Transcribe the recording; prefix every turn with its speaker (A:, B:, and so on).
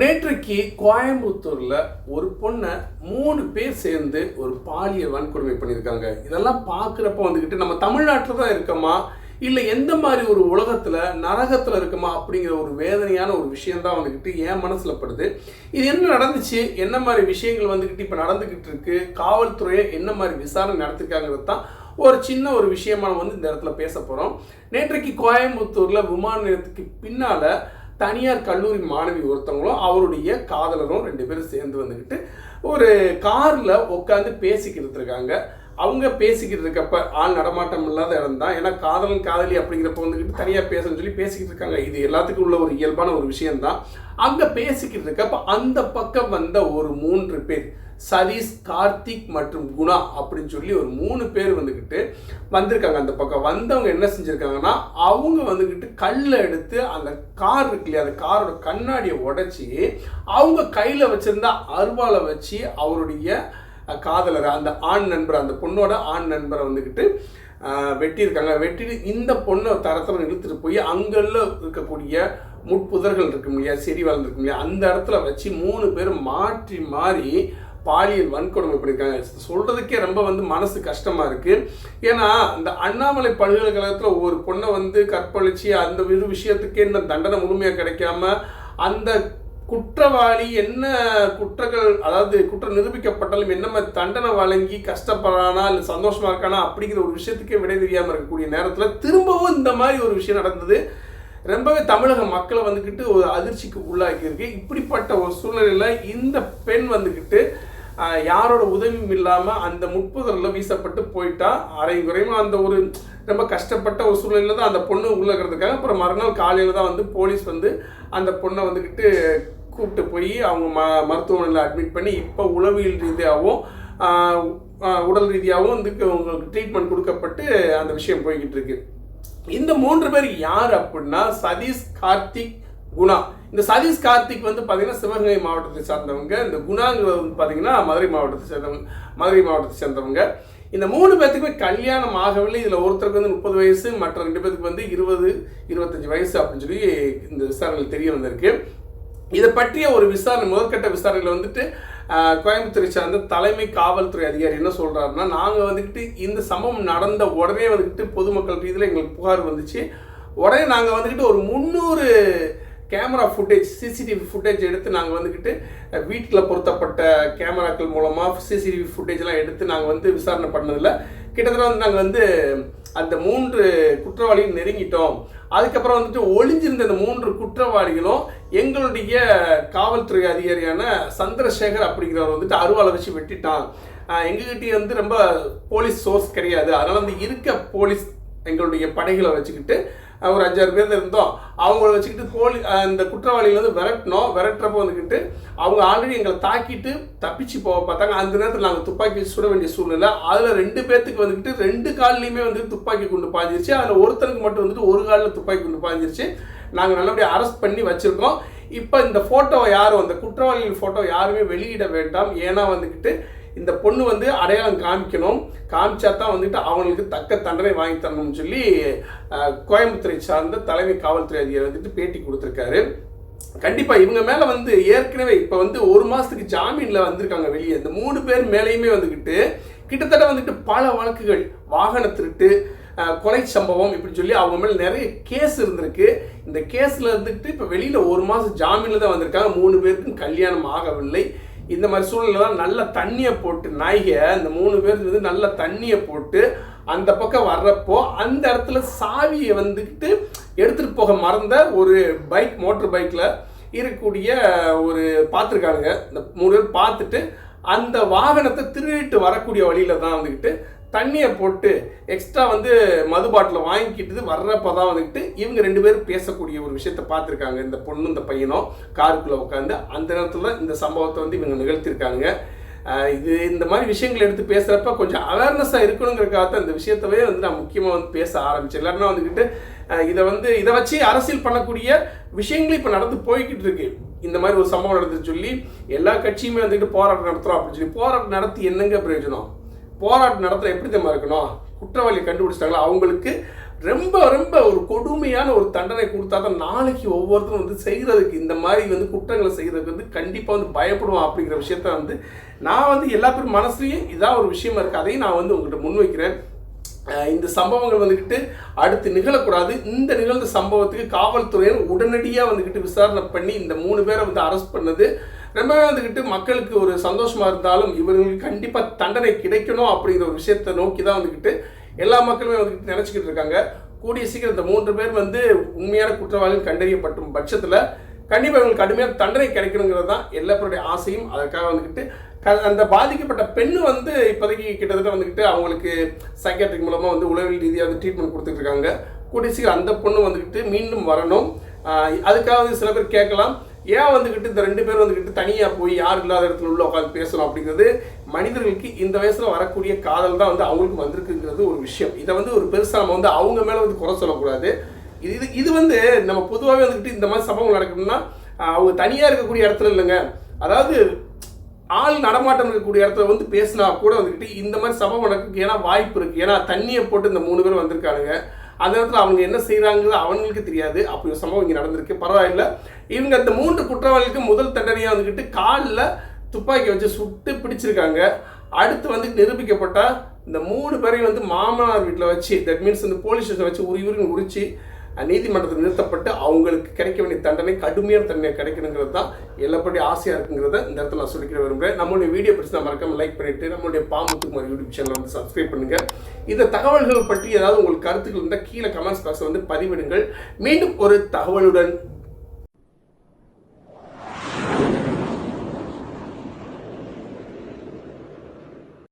A: நேற்றைக்கு கோயம்புத்தூர்ல ஒரு பொண்ணை மூணு பேர் சேர்ந்து ஒரு பாலியல் வன்கொடுமை பண்ணியிருக்காங்க. இதெல்லாம் பார்க்குறப்ப வந்துக்கிட்டு நம்ம தமிழ்நாட்டில் தான் இருக்கோமா? இல்லை எந்த மாதிரி ஒரு உலகத்தில் நரகத்தில் இருக்குமா? அப்படிங்கிற ஒரு வேதனையான ஒரு விஷயந்தான் வந்துக்கிட்டு என் மனசில் படுது. இது என்ன நடந்துச்சு? என்ன மாதிரி விஷயங்கள் வந்துக்கிட்டு இப்போ நடந்துக்கிட்டு இருக்கு? காவல்துறையை என்ன மாதிரி விசாரணை நடத்திருக்காங்கிறது தான் ஒரு சின்ன ஒரு விஷயமா நம்ம வந்து இந்த இடத்துல பேச போகிறோம் நேற்றைக்கு கோயம்புத்தூரில் விமான நிலையத்துக்கு பின்னால் தனியார் கல்லூரி மாணவி ஒருத்தவங்களும் அவருடைய காதலரும் ரெண்டு பேரும் சேர்ந்து வந்துக்கிட்டு ஒரு காரில் உட்காந்து பேசிக்கிட்டு இருக்காங்க. அவங்க பேசிக்கிட்டு இருக்கப்ப ஆள் நடமாட்டம் இல்லாத இடம் தான் ஏன்னா காதலன் காதலி அப்படிங்கிறப்ப வந்துக்கிட்டு தனியாக பேசணும்னு சொல்லி பேசிக்கிட்டு இருக்காங்க. இது எல்லாத்துக்கும் உள்ள ஒரு இயல்பான ஒரு விஷயம்தான். அங்கே பேசிக்கிட்டு இருக்கப்ப அந்த பக்கம் வந்த ஒரு மூன்று பேர் சதீஷ் கார்த்திக் மற்றும் குணா அப்படின்னு சொல்லி ஒரு மூணு பேர் வந்துக்கிட்டு வந்திருக்காங்க அந்த பக்கம். வந்தவங்க என்ன செஞ்சுருக்காங்கன்னா அவங்க வந்துக்கிட்டு கல்லை எடுத்து அந்த கார் இருக்கு இல்லையா அந்த காரோட கண்ணாடியை உடச்சி அவங்க கையில் வச்சுருந்த அருவாலை வச்சு அவருடைய காதலரை அந்த ஆண் நண்பர் அந்த பொண்ணோட ஆண் நண்பரை வந்துக்கிட்டு வெட்டியிருக்காங்க. வெட்டிட்டு இந்த பொண்ணை தரத்தில் இழுத்துட்டு போய் அங்கெல்ல இருக்கக்கூடிய முட்புதர்கள் இருக்கும் இல்லையா செடி வளர்ந்துருக்கும் இல்லையா அந்த இடத்துல வச்சு மூணு பேர் மாற்றி மாறி பாலியல் வன்கொடுமை பண்ணியிருக்காங்க. சொல்கிறதுக்கே ரொம்ப வந்து மனசு கஷ்டமாக இருக்குது ஏன்னா இந்த அண்ணாமலை பல்கலைக்கழகத்தில் ஒரு பொண்ணை வந்து கற்பழிச்சு அந்த விஷயத்துக்கே இந்த தண்டனை முழுமையாக கிடைக்காம அந்த குற்றவாளி என்ன குற்றங்கள் அதாவது குற்றம் நிரூபிக்கப்பட்டாலும் என்ன தண்டனை வழங்கி கஷ்டப்படுறானா இல்லை சந்தோஷமா இருக்கானா அப்படிங்கிற ஒரு விஷயத்துக்கே விடை தெரியாமல் இருக்கக்கூடிய நேரத்தில் திரும்பவும் இந்த மாதிரி ஒரு விஷயம் நடந்தது. ரொம்பவே தமிழக மக்களை வந்துக்கிட்டு ஒரு அதிர்ச்சிக்கு உள்ளாக்கியிருக்கு இப்படிப்பட்ட ஒரு சூழ்நிலையில் இந்த பெண் வந்துக்கிட்டு யாரோட உதவியும் இல்லாமல் அந்த முட்புதரில் வீசப்பட்டு போயிட்டா. அரை குறைமா அந்த ஒரு ரொம்ப கஷ்டப்பட்ட ஒரு சூழ்நிலையில் தான் அந்த பொண்ணு உள்ளே இருக்கிறதுக்காக அப்புறம் மறுநாள் காலையில் தான் வந்து போலீஸ் வந்து அந்த பொண்ணை வந்துக்கிட்டு கூப்பிட்டு போய் அவங்க ம மருத்துவமனையில் அட்மிட் பண்ணி இப்போ உளவியல் ரீதியாகவும் உடல் ரீதியாகவும் வந்து உங்களுக்கு ட்ரீட்மெண்ட் கொடுக்கப்பட்டு அந்த விஷயம் போய்கிட்டு இருக்கு. இந்த மூன்று பேர் யார் அப்படின்னா சதீஷ் கார்த்திக் குணா. இந்த சதீஷ் கார்த்திக் வந்து பார்த்தீங்கன்னா சிவகங்கை மாவட்டத்தை சார்ந்தவங்க. இந்த குணாங்கிறது வந்து பார்த்தீங்கன்னா மதுரை மாவட்டத்தை சேர்ந்தவங்க மதுரை மாவட்டத்தை சேர்ந்தவங்க. இந்த மூணு பேர்த்துக்குமே கல்யாணம் ஆகவில்லை. இதில் ஒருத்தருக்கு வந்து முப்பது வயசு மற்ற ரெண்டு பேருக்கு வந்து இருபது இருபத்தஞ்சி வயசு அப்படின்னு சொல்லி இந்த விசாரணையில் தெரிய வந்திருக்கு. இதை பற்றிய ஒரு விசாரணை முதற்கட்ட விசாரணையில் வந்துட்டு கோயம்புத்தூரை சார்ந்த தலைமை காவல்துறை அதிகாரி என்ன சொல்கிறாருன்னா நாங்கள் வந்துக்கிட்டு இந்த சம்பவம் நடந்த உடனே வந்துக்கிட்டு பொதுமக்கள் ரீதியில் எங்களுக்கு புகார் வந்துச்சு. உடனே நாங்கள் வந்துக்கிட்டு ஒரு முந்நூறு கேமரா ஃபுட்டேஜ் சிசிடிவி ஃபுட்டேஜ் எடுத்து நாங்கள் வந்துக்கிட்டு வீட்டில் பொருத்தப்பட்ட கேமராக்கள் மூலமாக சிசிடிவி ஃபுட்டேஜ்லாம் எடுத்து நாங்கள் வந்து விசாரணை பண்ணதில் கிட்டத்தட்ட வந்து நாங்கள் வந்து அந்த மூன்று குற்றவாளிகள் நெருங்கிட்டோம். அதுக்கப்புறம் வந்துட்டு ஒளிஞ்சிருந்த இந்த மூன்று குற்றவாளிகளும் எங்களுடைய காவல்துறை அதிகாரியான சந்திரசேகர் அப்படிங்கிறவர் வந்துட்டு அருவாளை வச்சு வெட்டிட்டான். எங்ககிட்டயே வந்து ரொம்ப போலீஸ் சோர்ஸ் கிடையாது. அதனால் வந்து இருக்க போலீஸ் எங்களுடைய படைகளை வச்சுக்கிட்டு ஒரு அஞ்சாறு பேர் இருந்தோம். அவங்கள வச்சுக்கிட்டு போலி அந்த இந்த குற்றவாளிகள் வந்து விரட்டினோம் விரட்டுறப்ப வந்துக்கிட்டு அவங்க ஆல்ரெடி எங்களை தாக்கிட்டு தப்பிச்சு போக பார்த்தாங்க. அந்த நேரத்தில் நாங்கள் துப்பாக்கி வச்சு சுட வேண்டிய சூழ்நிலை. அதில் ரெண்டு பேர்த்துக்கு வந்துக்கிட்டு ரெண்டு கால்லையுமே வந்து துப்பாக்கி குண்டு பாஞ்சிருச்சு. அதில் ஒருத்தனுக்கு மட்டும் வந்துட்டு ஒரு காலில் துப்பாக்கி குண்டு பாஞ்சிருச்சு. நாங்கள் நல்லபடியாக அரெஸ்ட் பண்ணி வச்சுருக்கோம். இப்போ இந்த ஃபோட்டோவை யாரும் அந்த குற்றவாளிகள் ஃபோட்டோ யாருமே வெளியிட வேண்டாம். ஏன்னா வந்துக்கிட்டு இந்த பொண்ணு வந்து அடையாளம் காமிக்கணும். காமிச்சா தான் வந்துட்டு அவங்களுக்கு தக்க தண்டனை வாங்கி தரணும்னு சொல்லி கோயம்புத்தூரை சார்ந்த தலைமை காவல்துறை அதிகாரி வந்துட்டு பேட்டி கொடுத்துருக்காரு. கண்டிப்பாக இவங்க மேலே வந்து ஏற்கனவே இப்போ வந்து ஒரு மாதத்துக்கு ஜாமீனில் வந்திருக்காங்க வெளியே. இந்த மூணு பேர் மேலேயுமே வந்துக்கிட்டு கிட்டத்தட்ட வந்துட்டு பல வழக்குகள் வாகன திருட்டு கொலை சம்பவம் இப்படி சொல்லி அவங்க மேலே நிறைய கேஸ் இருந்திருக்கு. இந்த கேஸில் இருந்துக்கிட்டு இப்போ வெளியில் ஒரு மாதம் ஜாமீனில் தான் வந்திருக்காங்க. மூணு பேருக்கும் கல்யாணம் ஆகவில்லை. இந்த மாதிரி சூழ்நிலாம் நல்ல தண்ணியை போட்டு நாய்கை இந்த மூணு பேர் வந்து நல்ல தண்ணியை போட்டு அந்த பக்கம் வர்றப்போ அந்த இடத்துல சாவியை வந்துக்கிட்டு எடுத்துகிட்டு போக மறந்த ஒரு பைக் மோட்டர் பைக்கில் இருக்கக்கூடிய ஒரு பார்த்துருக்காங்க இந்த மூணு பேர் பார்த்துட்டு அந்த வாகனத்தை திருடிட்டு வரக்கூடிய வழியில தான் வந்துக்கிட்டு தண்ணியை போட்டு எக்ஸ்ட்ரா வந்து மது பாட்டில் வாங்கிக்கிட்டு வர்றப்ப தான் வந்துக்கிட்டு இவங்க ரெண்டு பேரும் பேசக்கூடிய ஒரு விஷயத்த பார்த்துருக்காங்க. இந்த பொண்ணு இந்த பையனும் காருக்குள்ளே உட்காந்து அந்த நேரத்தில் தான் இந்த சம்பவத்தை வந்து இவங்க நிகழ்த்திருக்காங்க. இது இந்த மாதிரி விஷயங்கள் எடுத்து பேசுகிறப்ப கொஞ்சம் அவேர்னஸாக இருக்கணுங்கிறக்காக தான் இந்த விஷயத்தவே வந்து நான் முக்கியமாக வந்து பேச ஆரம்பிச்சேன். எல்லாருமே வந்துக்கிட்டு இதை வந்து இதை வச்சு அரசியல் பண்ணக்கூடிய விஷயங்களும் இப்போ நடந்து போய்கிட்டு இருக்கு. இந்த மாதிரி ஒரு சம்பவம் நடந்து சொல்லி எல்லா கட்சியுமே வந்துக்கிட்டு போராட்டம் நடத்துகிறோம் அப்படின்னு சொல்லி போராட்டம் நடத்தி என்னங்க பிரயோஜனம்? போராட்டம் நடத்துகிற எப்படி தெரியுமா இருக்கணும்? குற்றவாளியை கண்டுபிடிச்சிட்டாங்களா? அவங்களுக்கு ரொம்ப ரொம்ப ஒரு கொடுமையான ஒரு தண்டனை கொடுத்தா தான் நாளைக்கு ஒவ்வொருத்தரும் வந்து செய்கிறதுக்கு இந்த மாதிரி வந்து குற்றங்களை செய்கிறதுக்கு வந்து கண்டிப்பாக வந்து பயப்படுவான் அப்படிங்கிற விஷயத்த வந்து நான் வந்து எல்லா பேரும் மனசுலையும் இதான் ஒரு விஷயமா இருக்குது அதையும் நான் வந்து உங்கள்கிட்ட முன்வைக்கிறேன். இந்த சம்பவங்கள் வந்துக்கிட்டு அடுத்து நிகழக்கூடாது. இந்த நிகழ்ந்த சம்பவத்துக்கு காவல்துறையினர் உடனடியாக வந்துக்கிட்டு விசாரணை பண்ணி இந்த மூணு பேரை வந்து அரெஸ்ட் பண்ணது. ரொம்பவே வந்துக்கிட்டு மக்களுக்கு ஒரு சந்தோஷமாக இருந்தாலும் இவர்களுக்கு கண்டிப்பாக தண்டனை கிடைக்கணும் அப்படிங்கிற ஒரு விஷயத்தை நோக்கி தான் வந்துக்கிட்டு எல்லா மக்களுமே வந்துக்கிட்டு நினச்சிக்கிட்டு இருக்காங்க. கூடிய சீக்கிரம் இந்த மூன்று பேர் வந்து உண்மையான குற்றவாளிகள் கண்டறியப்பட்டும் பட்சத்தில் கண்டிப்பாக இவங்களுக்கு கடுமையான தண்டனை கிடைக்கணுங்கிறது தான் எல்லாருடைய ஆசையும். அதற்காக வந்துக்கிட்டு க- அந்த பாதிக்கப்பட்ட பெண்ணு வந்து இப்போதைக்கு கிட்டத்தட்ட வந்துக்கிட்டு அவங்களுக்கு சைக்காட்ரிக் மூலமாக வந்து உளவியல் ரீதியாக வந்து ட்ரீட்மெண்ட் கொடுத்துட்டு இருக்காங்க. கூடிய சீக்கிரம் அந்த பொண்ணு வந்துக்கிட்டு மீண்டும் வரணும். அதுக்காக வந்து சில பேர் கேட்கலாம். ஏன் வந்துக்கிட்டு இந்த ரெண்டு பேரும் வந்துக்கிட்டு தனியாக போய் யார் இல்லாத இடத்துல உள்ள உட்காந்து பேசணும் அப்படிங்கிறது மனிதர்களுக்கு இந்த வயசில் வரக்கூடிய காதல் தான் வந்து அவங்களுக்கு வந்திருக்குங்கிறது ஒரு விஷயம். இதை வந்து ஒரு பெருசாக நம்ம வந்து அவங்க மேலே வந்து குறை சொல்லக்கூடாது. இது இது இது வந்து நம்ம பொதுவாகவே வந்துக்கிட்டு இந்த மாதிரி சம்பவம் நடக்கணும்னா அவங்க தனியாக இருக்கக்கூடிய இடத்துல இல்லைங்க. அதாவது ஆள் நடமாட்டம் இருக்கக்கூடிய இடத்துல வந்து பேசினா கூட வந்துக்கிட்டு இந்த மாதிரி சம்பவம் நடக்கு ஏன்னா வாய்ப்பு இருக்குது ஏன்னா தண்ணியை போட்டு இந்த மூணு பேர் வந்திருக்கானுங்க. அந்த இடத்துல அவங்க என்ன செய்கிறாங்கிறது அவங்களுக்கு தெரியாது. அப்படி ஒரு சம்பவம் இங்கே நடந்திருக்கு. பரவாயில்ல. இவங்க அந்த மூன்று குற்றவாளிகளுக்கு முதல் தண்டனையாக வந்துக்கிட்டு காலில் துப்பாக்கி வச்சு சுட்டு பிடிச்சிருக்காங்க. அடுத்து வந்து நிரூபிக்கப்பட்டால் இந்த மூணு பேரையும் வந்து மாமனார் வீட்டில் வச்சு தட் மீன்ஸ் இந்த போலீஸ் ஸ்டேஷன் வச்சு உரி உரின்னு உரிச்சு நீதிமன்றத்தில் நிறுத்தப்பட்டு அவங்களுக்கு கிடைக்க வேண்டிய தண்டனை கடுமையான தண்டனை கிடைக்கணுங்கிறது தான் எல்லாப்படி ஆசையாக இருக்குங்கிறத இந்த இடத்துல நான் சொல்லிக்கிற விரும்புகிறேன் நம்மளுடைய வீடியோ பிடிச்சி நான் மறக்காம லைக் பண்ணிவிட்டு நம்மளுடைய பாமுத்துக்குமார் யூடியூப் சேனல் வந்து சப்ஸ்கிரைப் பண்ணுங்கள் இந்த தகவல்கள் பற்றி ஏதாவது உங்களுக்கு கருத்துக்கள் இருந்தால் கீழே கமெண்ட்ஸ் பாக்ஸ் வந்து பதிவிடுங்கள். மீண்டும் ஒரு தகவலுடன்